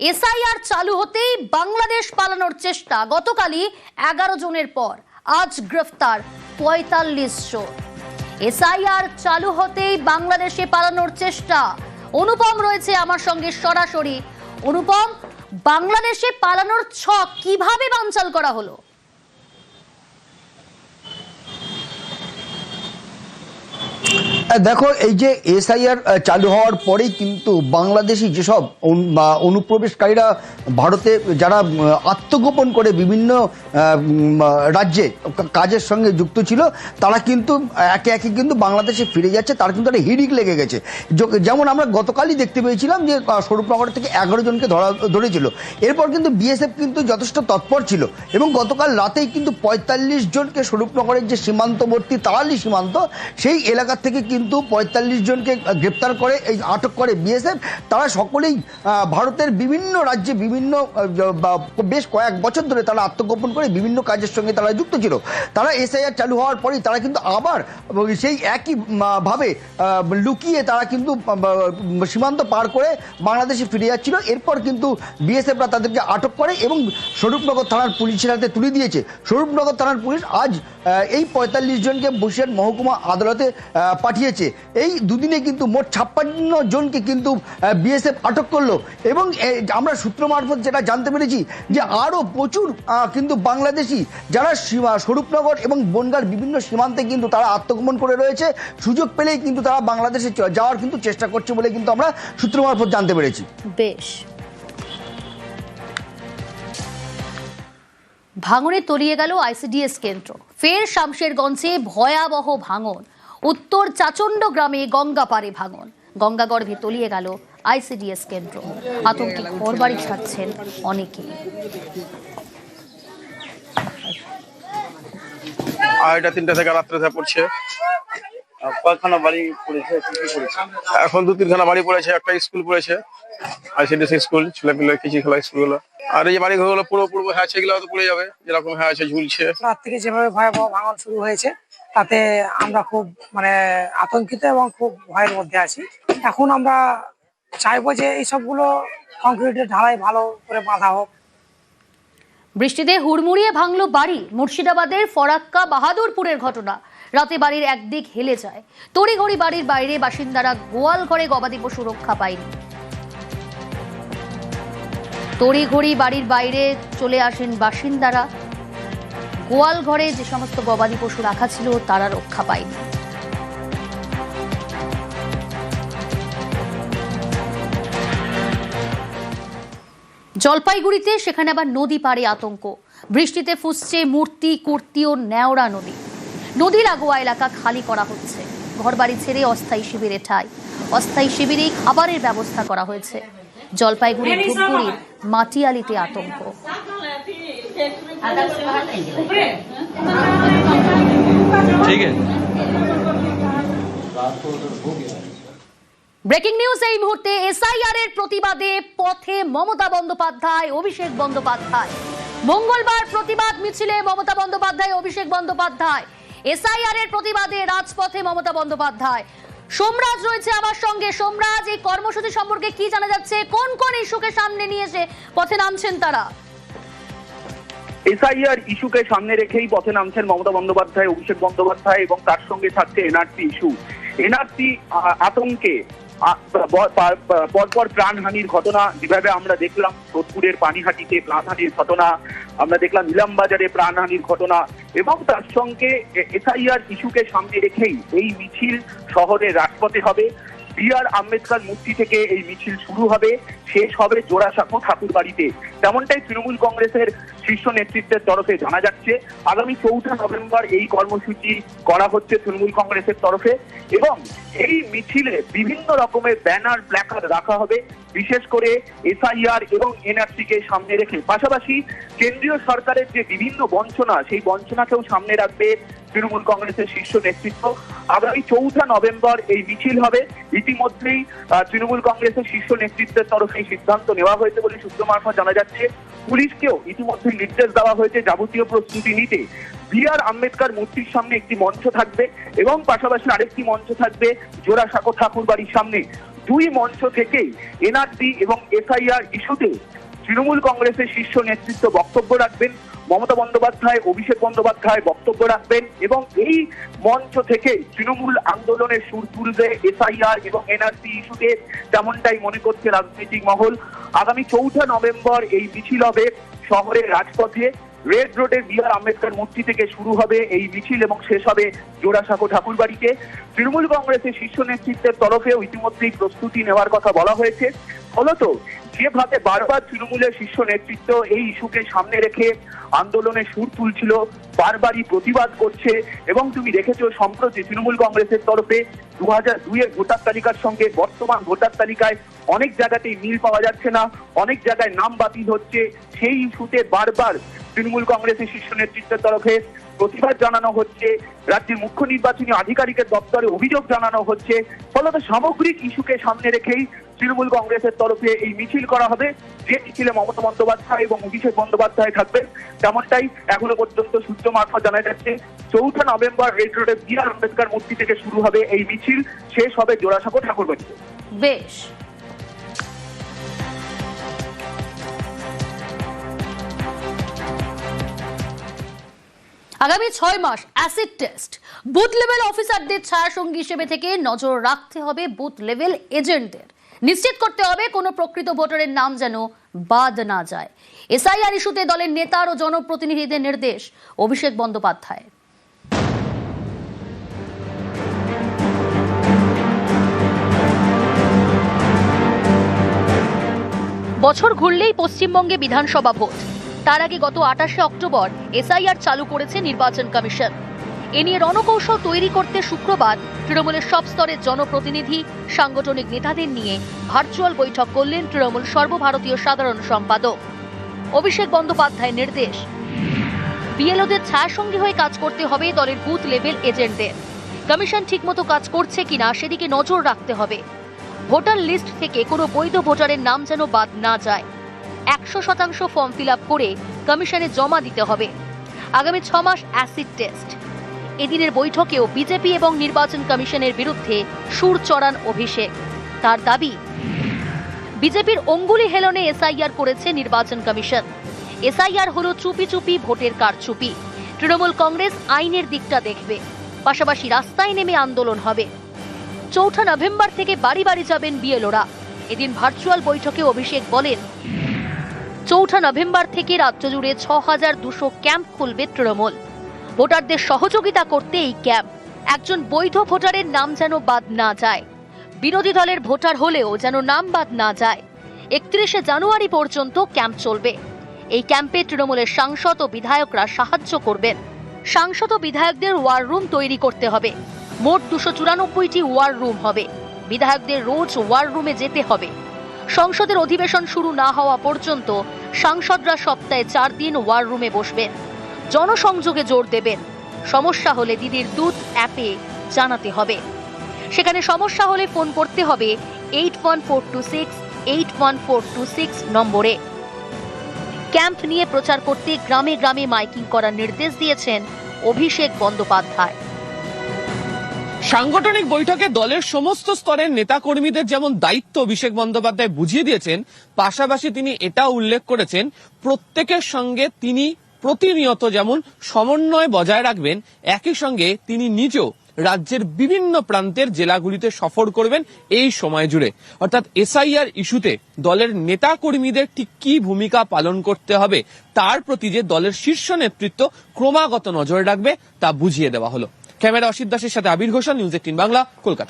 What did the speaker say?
SIR চালু হতেই বাংলাদেশ পালানোর চেষ্টা গতকালই এগারো জনের পর। আজ গ্রেফতার পঁয়তাল্লিশ জন। এসআইআর চালু হতেই বাংলাদেশে পালানোর চেষ্টা। অনুপম রয়েছে আমার সঙ্গে সরাসরি। অনুপম, বাংলাদেশে পালানোর ছক কীভাবে বানচাল করা হলো? দেখো, এই যে এসআইআর চালু হওয়ার পরেই কিন্তু বাংলাদেশি যেসব অনুপ্রবেশকারীরা ভারতে, যারা আত্মগোপন করে বিভিন্ন রাজ্যে কাজের সঙ্গে যুক্ত ছিল, তারা কিন্তু একে একে কিন্তু বাংলাদেশে ফিরে যাচ্ছে, তার কিন্তু একটা হিড়িক লেগে গেছে। যেমন আমরা গতকালই দেখতে পেয়েছিলাম যে স্বরূপনগর থেকে এগারো জনকে ধরা, ধরেছিল। এরপর কিন্তু বিএসএফ কিন্তু যথেষ্ট তৎপর ছিল এবং গতকাল রাতেই কিন্তু পঁয়তাল্লিশ জনকে স্বরূপনগরের যে সীমান্তবর্তী তালালি সীমান্ত, সেই এলাকার থেকে কিন্তু পঁয়তাল্লিশ জনকে গ্রেপ্তার করে এই আটক করে বিএসএফ। তারা সকলেই ভারতের বিভিন্ন রাজ্যে বিভিন্ন বেশ কয়েক বছর ধরে তারা আত্মগোপন করে বিভিন্ন কাজের সঙ্গে তারা যুক্ত ছিল। তারা এসআইআর চালু হওয়ার পরেই তারা কিন্তু আবার সেই একই ভাবে লুকিয়ে তারা কিন্তু সীমান্ত পার করে বাংলাদেশে ফিরে যাচ্ছিল। এরপর কিন্তু বিএসএফরা তাদেরকে আটক করে এবং স্বরূপনগর থানার পুলিশের হাতে তুলে দিয়েছে। স্বরূপনগর থানার পুলিশ আজ এই পঁয়তাল্লিশ জনকে বসিরহাট মহকুমা আদালতে আহ, পাঠিয়েছে। এই দুদিনে কিন্তু মোট ছাপ্পান্ন জনকে কিন্তু বিএসএফ আটক করল। এবং আমরা সূত্র মারফত যেটা জানতে পেরেছি যে আরও প্রচুর কিন্তু বাংলাদেশি যারা সীমা- স্বরূপনগর এবং বনগার বিভিন্ন সীমান্তে কিন্তু তারা আত্মগোপন করে রয়েছে। সুযোগ পেলেই কিন্তু তারা বাংলাদেশে যাওয়ার কিন্তু চেষ্টা করছে বলে কিন্তু আমরা সূত্র মারফত জানতে পেরেছি। বেশ। ভাঙনে তলিয়ে গেল আইসিডিএস কেন্দ্র। ফের শামশেরগঞ্জে ভয়াবহ ভাঙন। উত্তর চাচণ্ড গ্রামে গঙ্গা পারে ভাঙন। গঙ্গাগর্ভে তলিয়ে গেল আইসিডিএস কেন্দ্র। আতঙ্কে ঘরবাড়ি ছাড়ছেন অনেকেই। আড়াইটা তিনটা থেকে রাত্রে থেকে পড়ছে। কয়খানা বাড়ি পড়েছে? কি কি এখন দু তিনখানা বাড়ি পড়েছে একটা স্কুল পড়েছে আইসিডিসি স্কুল ছেলে পিলে কিছু খেলা স্কুলগুলো। আর এই বাড়ি ঘরগুলো পুরো পুরো হ্যাঁ সেগুলো তো পড়ে যাবে। যেরকম হ্যাঁ আছে ঝুলছে। রাত থেকে যেভাবে ভয়াবহ ভাঙন শুরু হয়েছে তাতে আমরা খুব মানে আতঙ্কিত এবং খুব ভয়ের মধ্যে আছি। এখন আমরা চাইব যে এই সবগুলো কংক্রিটের ঢালাই ভালো করে বাঁধা হোক। বৃষ্টিতে হুড়মুড়িয়ে ভাঙল বাড়ি, মুর্শিদাবাদের ফরাক্কা বাহাদুরপুরের ঘটনা। রাতে বাড়ির একদিক হেলে যায়। তড়িঘড়ি বাড়ির বাইরে বাসিন্দারা গোয়াল ঘরে গবাদি পশু রক্ষা পায়নি। তড়িঘড়ি বাড়ির বাইরে চলে আসেন বাসিন্দারা। গোয়াল ঘরে যে সমস্ত গবাদি পশু রাখা ছিল, তারা রক্ষা পায়নি। জলপাইগুড়িতে সেখানে আবার নদী পাড়ে আতঙ্ক। বৃষ্টিতে ফুসছে মূর্তি, কুর্তি ও ন্যাওড়া নদী। নদী লাগোয়া এলাকা খালি করা হচ্ছে। ঘরবাড়ি ছেড়ে অস্থায়ী শিবিরে ঠাই। অস্থায়ী শিবিরেই খাবারের ব্যবস্থা করা হয়েছে। জলপাইগুড়ির ধূপগুড়ির মাটিয়ালিতে আতঙ্ক। ठीक है ব্রেকিং নিউজ এই মুহূর্তে এসআইআর এর প্রতিবাদে পথে মমতা বন্দ্যোপাধ্যায় অভিষেক বন্দ্যোপাধ্যায় মঙ্গলবার প্রতিবাদ মিছিলে মমতা বন্দ্যোপাধ্যায় অভিষেক বন্দ্যোপাধ্যায় এসআইআর এর প্রতিবাদে রাজপথে মমতা বন্দ্যোপাধ্যায় সোমরাজ রয়েছে আমার সঙ্গে সোমরাজ এই কর্মসূচি সম্পর্কে কি জানা যাচ্ছে কোন কোন ইস্যুকে সামনে নিয়ে এসে পথে নামছেন তারা এসআইআর ইস্যুকে সামনে রেখেই পথে নামছেন মমতা বন্দ্যোপাধ্যায়, অভিষেক বন্দ্যোপাধ্যায় এবং তার সঙ্গে থাকছে এনআরসি ইস্যু। এনআরসি আতঙ্কে পরপর প্রাণহানির ঘটনা যেভাবে আমরা দেখলাম, সোদপুরের পানিহাটিতে প্রাণহানির ঘটনা, আমরা দেখলাম নিলামবাজারে প্রাণহানির ঘটনা এবং তার সঙ্গে এসআইআর ইস্যুকে সামনে রেখেই এই মিছিল শহরে রাজপথে হবে। বি আর আম্বেদকর মূর্তি থেকে এই মিছিল শুরু হবে, শেষ হবে জোড়াসাঁকো ঠাকুর বাড়িতে। তেমনটাই তৃণমূল কংগ্রেসের শীর্ষ নেতৃত্বের তরফে জানা যাচ্ছে, আগামী চৌঠা নভেম্বর এই কর্মসূচি করা হচ্ছে তৃণমূল কংগ্রেসের তরফে এবং এই মিছিলে বিভিন্ন রকমের ব্যানার, প্ল্যাকার্ড রাখা হবে, বিশেষ করে এসআইআর এবং এনআরসি কে সামনে রেখে। পাশাপাশি কেন্দ্রীয় সরকারের যে বিভিন্ন বঞ্চনা, সেই বঞ্চনাকেও সামনে রাখবে তৃণমূল কংগ্রেসের শীর্ষ নেতৃত্ব। আগামী চৌঠা নভেম্বর এই মিছিল হবে। ইতিমধ্যেই তৃণমূল কংগ্রেসের শীর্ষ নেতৃত্বের তরফে এই সিদ্ধান্ত নেওয়া হয়েছে বলে সূত্র মারফত জানা যাচ্ছে। পুলিশকেও ইতিমধ্যে নির্দেশ দেওয়া হয়েছে যাবতীয় প্রস্তুতি নিতে। বি আর আম্বেদকর মূর্তির সামনে একটি মঞ্চ থাকবে এবং পাশাপাশি আরেকটি মঞ্চ থাকবে জোড়াসাঁকো ঠাকুর বাড়ির সামনে। দুই মঞ্চ থেকেই এনআরসি এবং এসআইআর ইস্যুতে তৃণমূল কংগ্রেসের শীর্ষ নেতৃত্ব বক্তব্য রাখবেন। মমতা বন্দ্যোপাধ্যায়, অভিষেক বন্দ্যোপাধ্যায় বক্তব্য রাখবেন এবং এই মঞ্চ থেকে তৃণমূল আন্দোলনের সুর তুলবে এসআইআর এবং এনআরসি ইস্যুতে তেমনটাই মনে করছে রাজনৈতিক মহল। আগামী চৌঠা নভেম্বর এই মিছিল হবে শহরের রাজপথে। রেড রোডের বি আর আম্বেদকর মূর্তি থেকে শুরু হবে এই মিছিল এবং শেষ হবে জোড়াসাঁকো ঠাকুরবাড়িতে। তৃণমূল কংগ্রেসের শীর্ষ নেতৃত্বের তরফেও ইতিমধ্যেই প্রস্তুতি নেওয়ার কথা বলা হয়েছে। ফলত যেভাবে বারবার তৃণমূলের শীর্ষ নেতৃত্ব এই ইস্যুকে সামনে রেখে আন্দোলনে সুর তুলছিল, বারবারই প্রতিবাদ করছে, এবং তুমি দেখেছ সম্প্রতি তৃণমূল কংগ্রেসের তরফে দু হাজার দুইয়ের ভোটার তালিকার সঙ্গে বর্তমান ভোটার তালিকায় অনেক জায়গাতেই মিল পাওয়া যাচ্ছে না, অনেক জায়গায় নাম বাতিল হচ্ছে। সেই ইস্যুতে বারবার তৃণমূল কংগ্রেসের শীর্ষ নেতৃত্বের তরফে প্রতিবাদ জানানো হচ্ছে, রাজ্যের মুখ্য নির্বাচনী আধিকারিকের দপ্তরে অভিযোগ জানানো হচ্ছে। ফলত সামগ্রিক ইস্যুকে সামনে রেখেই তৃণমূল কংগ্রেসের তরফে এই মিছিল করা হবে। যে মিছিলে মমতা বন্দ্যোপাধ্যায় এবং অভিষেক বন্দ্যোপাধ্যায় থাকবেন, তেমনটাই এখনও পর্যন্ত সূত্র মারফত জানা যাচ্ছে। চৌঠা নভেম্বর রেড রোডে বি আর আম্বেদকর মূর্তি থেকে শুরু হবে এই মিছিল। শেষ হবে জোড়াসাঁকো ঠাকুরবাড়িতে বেশ। আগামী ছয় মাস অ্যাসিড টেস্ট বুথ লেভেল অফিসারদের ছায়াসঙ্গী হিসেবে থেকে নজর রাখতে হবে বুথ লেভেল এজেন্টদের নিশ্চিত করতে হবে কোনো প্রকৃত ভোটারের নাম যেন বাদ না যায়। এসআইআর ইস্যুতে দলের নেতার ও জনপ্রতিনিধিদের নির্দেশ, অভিষেক বন্দ্যোপাধ্যায় বছর ঘুরলেই পশ্চিমবঙ্গে বিধানসভা ভোট। তার আগে গত আঠাশে অক্টোবর এসআইআর চালু করেছে নির্বাচন কমিশন। এ নিয়ে রণকৌশল তৈরি করতে শুক্রবার তৃণমূলের সব স্তরের জনপ্রতিনিধি, সাংগঠনিক নেতাদের নিয়ে ভার্চুয়াল বৈঠক করলেন তৃণমূল সর্বভারতীয় সাধারণ সম্পাদক। অভিষেক বন্দ্যোপাধ্যায়ের নির্দেশ। বিএলওদের ছায়াসঙ্গী হয়ে কাজ করতে হবে দলের বুথ লেভেল এজেন্টদের। কমিশন ঠিকমতো কাজ করছে কিনা সেদিকে নজর রাখতে হবে। ভোটার লিস্ট থেকে কোনো বৈধ ভোটারের নাম যেন বাদ না যায়। একশো শতাংশ ফর্ম ফিল করে কমিশনে জমা দিতে হবে। আগামী ছ মাস অ্যাসিড টেস্ট। এদিনের বৈঠকেও বিজেপি এবং নির্বাচন কমিশনের বিরুদ্ধে সুর চড়ান অভিষেক। তার দাবি, বিজেপির অঙ্গুলি হেলনে এসআইআর করেছে নির্বাচন কমিশন। এসআইআর হলো চুপি চুপি ভোটের কারচুপি। তৃণমূল কংগ্রেস আইনের দিকটা দেখবে। পাশাপাশি রাস্তায় নেমে আন্দোলন হবে। চৌঠা নভেম্বর থেকে বাড়ি বাড়ি যাবেন বিএলওরা। এদিন ভার্চুয়াল বৈঠকে অভিষেক বলেন, চৌঠা নভেম্বর থেকে রাজ্য জুড়ে ছ হাজার দুশো ক্যাম্প খুলবে তৃণমূল। ভোটারদের সহযোগিতা করতে এই ক্যাম্প। একজন বৈধ ভোটারের নাম যেন বাদ না যায়। বিরোধী দলের ভোটার হলেও যেন নাম বাদ না যায়। একত্রিশে জানুয়ারি পর্যন্ত ক্যাম্প চলবে। এই ক্যাম্পে তৃণমূলের সাংসদ ও বিধায়করা সাহায্য করবেন। সাংসদ ও বিধায়কদের ওয়ার রুম তৈরি করতে হবে। মোট দুশো চুরানব্বইটি ওয়ার রুম হবে। বিধায়কদের রোজ ওয়ার রুমে যেতে হবে। সংসদের অধিবেশন শুরু না হওয়া পর্যন্ত সাংসদরা সপ্তাহে চার দিন ওয়ার রুমে বসবেন। জনসংযোগে জোর দেবেন। সমস্যা হলে দিদির দুধ অ্যাপে জানাতে হবে। সেখানে সমস্যা হলে ফোন করতে হবে এইট ওয়ান ফোর নম্বরে। ক্যাম্প নিয়ে প্রচার করতে গ্রামে গ্রামে মাইকিং করার নির্দেশ দিয়েছেন অভিষেক বন্দ্যোপাধ্যায়। সাংগঠনিক বৈঠকে দলের সমস্ত স্তরের নেতাকর্মীদের যেমন দায়িত্ব অভিষেক বন্দ্যোপাধ্যায় বুঝিয়ে দিয়েছেন, পাশাপাশি তিনি এটা উল্লেখ করেছেন, প্রত্যেকের সঙ্গে তিনি প্রতিনিয়ত যেমন সমন্বয় বজায় রাখবেন, একই সঙ্গে তিনি নিজেও রাজ্যের বিভিন্ন প্রান্তের জেলাগুলিতে সফর করবেন এই সময় জুড়ে। অর্থাৎ এসআইআর ইস্যুতে দলের নেতা কর্মীদের ঠিক কি ভূমিকা পালন করতে হবে, তার প্রতি যে দলের শীর্ষ নেতৃত্ব ক্রমাগত নজর রাখবে, তা বুঝিয়ে দেওয়া হলো। ক্যামেরা অসিত দাসের সাথে আবির ঘোষাল, নিউজ এইটিন বাংলা, কলকাতা।